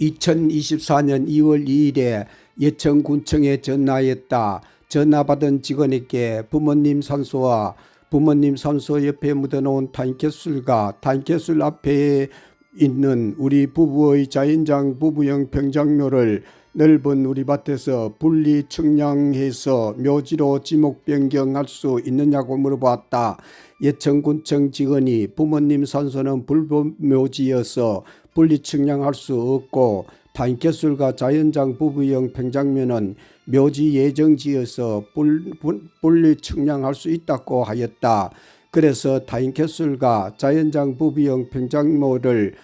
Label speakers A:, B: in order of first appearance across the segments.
A: 2024년 2월 2일에 예천군청에 전화했다. 전화받은 직원에게 부모님 산소와 부모님 산소 옆에 묻어놓은 타인캐술과 타인캐술 앞에 있는 우리 부부의 자연장 부부형 병장묘를 넓은 우리 밭에서 분리 측량해서 묘지로 지목 변경할 수 있느냐고 물어봤다. 예천군청 직원이 부모님 산소는 불법 묘지여서 분리 측량할 수 없고 타인캐술과 자연장 부부형 평장면은 묘지 예정지여서 분리 측량할 수 있다고 하였다. 그래서 타인캐술과 자연장 부부형 평장모를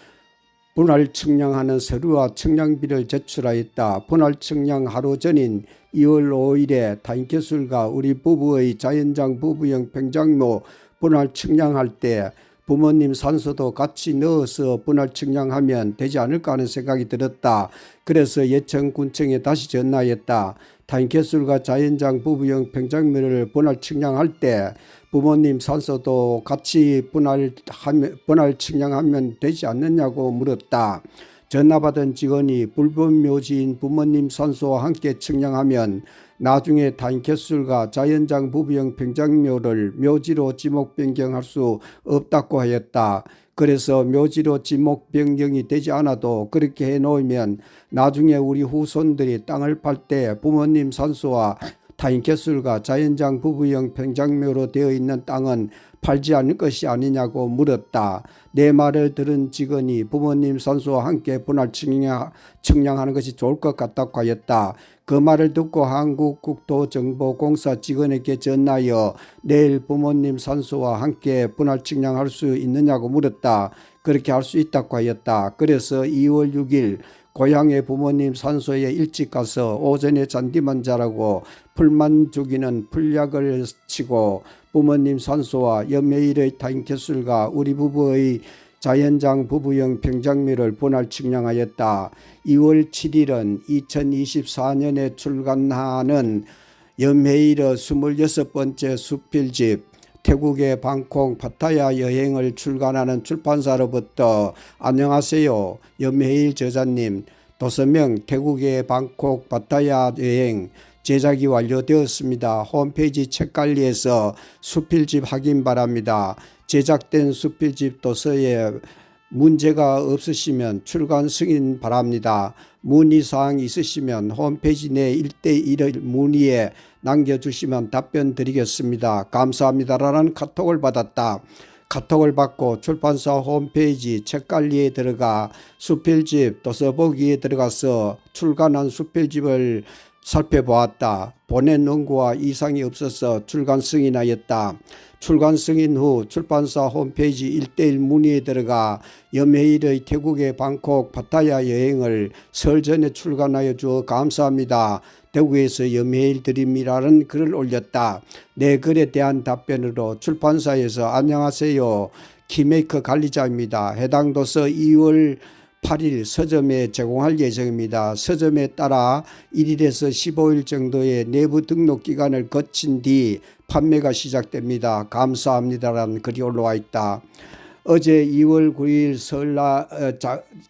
A: 분할 측량하는 서류와 측량비를 제출하였다. 분할 측량 하루 전인 2월 5일에 타인캐술과 우리 부부의 자연장 부부형 평장모 분할 측량할 때 부모님 산소도 같이 넣어서 분할 측량하면 되지 않을까 하는 생각이 들었다. 그래서 예천군청에 다시 전화했다. 타인캐술과 자연장 부부형 평장면을 분할 측량할 때 부모님 산소도 같이 분할하면, 분할 측량하면 되지 않느냐고 물었다. 전화받은 직원이 불법 묘지인 부모님 산소와 함께 측량하면 나중에 타인캐술과 자연장 부부형 평장묘를 묘지로 지목 변경할 수 없다고 하였다. 그래서 묘지로 지목 변경이 되지 않아도 그렇게 해놓으면 나중에 우리 후손들이 땅을 팔 때 부모님 산소와 타인캐술과 자연장 부부형 평장묘로 되어 있는 땅은 팔지 않을 것이 아니냐고 물었다. 내 말을 들은 직원이 부모님 산소와 함께 분할 측량, 측량 하는 것이 좋을 것 같다고 하였다. 그 말을 듣고 한국국토정보공사 직원에게 전하여 내일 부모님 산소와 함께 분할 측량할 수 있느냐고 물었다. 그렇게 할 수 있다고 하였다. 그래서 2월 6일 고향의 부모님 산소에 일찍 가서 오전에 잔디만 자라고 풀만 죽이는 풀약을 치고 부모님 산소와 연매일의 타인캐술과 우리 부부의 자연장 부부형 평장미를 분할 측량하였다. 2월 7일은 2024년에 출간하는 연매일의 26번째 수필집 태국의 방콕 파타야 여행을 출간하는 출판사로부터 안녕하세요. 연매일 저자님 도서명 태국의 방콕 파타야 여행 제작이 완료되었습니다. 홈페이지 책관리에서 수필집 확인 바랍니다. 제작된 수필집 도서에 문제가 없으시면 출간 승인 바랍니다. 문의사항 있으시면 홈페이지 내 1대1을 문의에 남겨주시면 답변 드리겠습니다. 감사합니다라는 카톡을 받았다. 카톡을 받고 출판사 홈페이지 책관리에 들어가 수필집 도서보기에 들어가서 출간한 수필집을 살펴보았다. 보낸 원고와 이상이 없어서 출간 승인하였다. 출간 승인 후 출판사 홈페이지 1대1 문의에 들어가 염해일의 태국의 방콕 파타야 여행을 설 전에 출간하여 주어 감사합니다. 대구에서 염해일 드림이라는 글을 올렸다. 내 글에 대한 답변으로 출판사에서 안녕하세요. 키메이커 관리자입니다. 해당 도서 2월 8일 서점에 제공할 예정입니다. 서점에 따라 1일에서 15일 정도의 내부 등록 기간을 거친 뒤 판매가 시작됩니다. 감사합니다라는 글이 올라와 있다. 어제 2월 9일 설날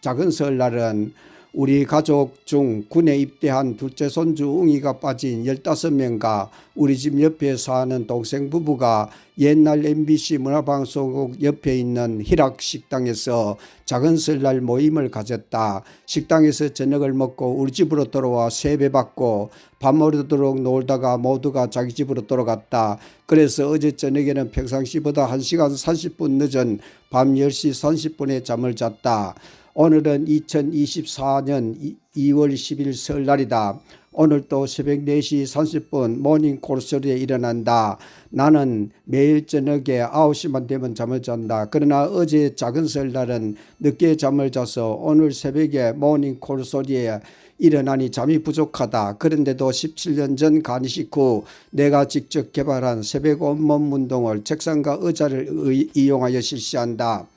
A: 작은 설날은 우리 가족 중 군에 입대한 둘째 손주 웅이가 빠진 15명과 우리 집 옆에 사는 동생 부부가 옛날 MBC 문화방송국 옆에 있는 희락식당에서 작은 설날 모임을 가졌다. 식당에서 저녁을 먹고 우리 집으로 돌아와 세배 받고 밤모르도록 놀다가 모두가 자기 집으로 돌아갔다. 그래서 어제 저녁에는 평상시보다 1시간 30분 늦은 밤 10시 30분에 잠을 잤다. 오늘은 2024년 2월 10일 설날이다. 오늘 또 새벽 4시 30분 모닝 콜 소리에 일어난다. 나는 매일 저녁에 9시만 되면 잠을 잔다. 그러나 어제 작은 설날은 늦게 잠을 자서 오늘 새벽에 모닝 콜 소리에 일어나니 잠이 부족하다. 그런데도 17년 전 간이식 후 내가 직접 개발한 새벽 온몸 운동을 책상과 의자를 이용하여 실시한다.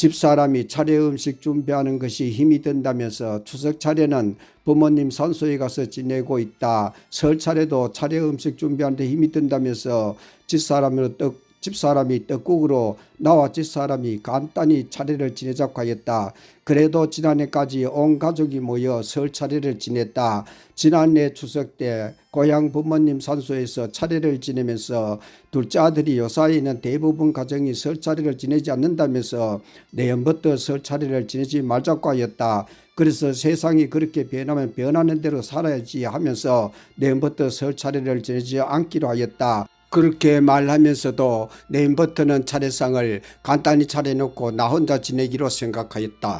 A: 집사람이 차례 음식 준비하는 것이 힘이 든다면서 추석 차례는 부모님 산소에 가서 지내고 있다. 설 차례도 차례 음식 준비하는데 힘이 든다면서 집사람으로 떡 집사람이 떡국으로 나와 집사람이 간단히 차례를 지내자고 하였다. 그래도 지난해까지 온 가족이 모여 설 차례를 지냈다. 지난해 추석 때 고향 부모님 산소에서 차례를 지내면서 둘째 아들이 요사이는 대부분 가정이 설 차례를 지내지 않는다면서 내년부터 설 차례를 지내지 말자고 하였다. 그래서 세상이 그렇게 변하면 변하는 대로 살아야지 하면서 내년부터 설 차례를 지내지 않기로 하였다. 그렇게 말하면서도 내년부터는 차례상을 간단히 차려놓고 나 혼자 지내기로 생각하였다.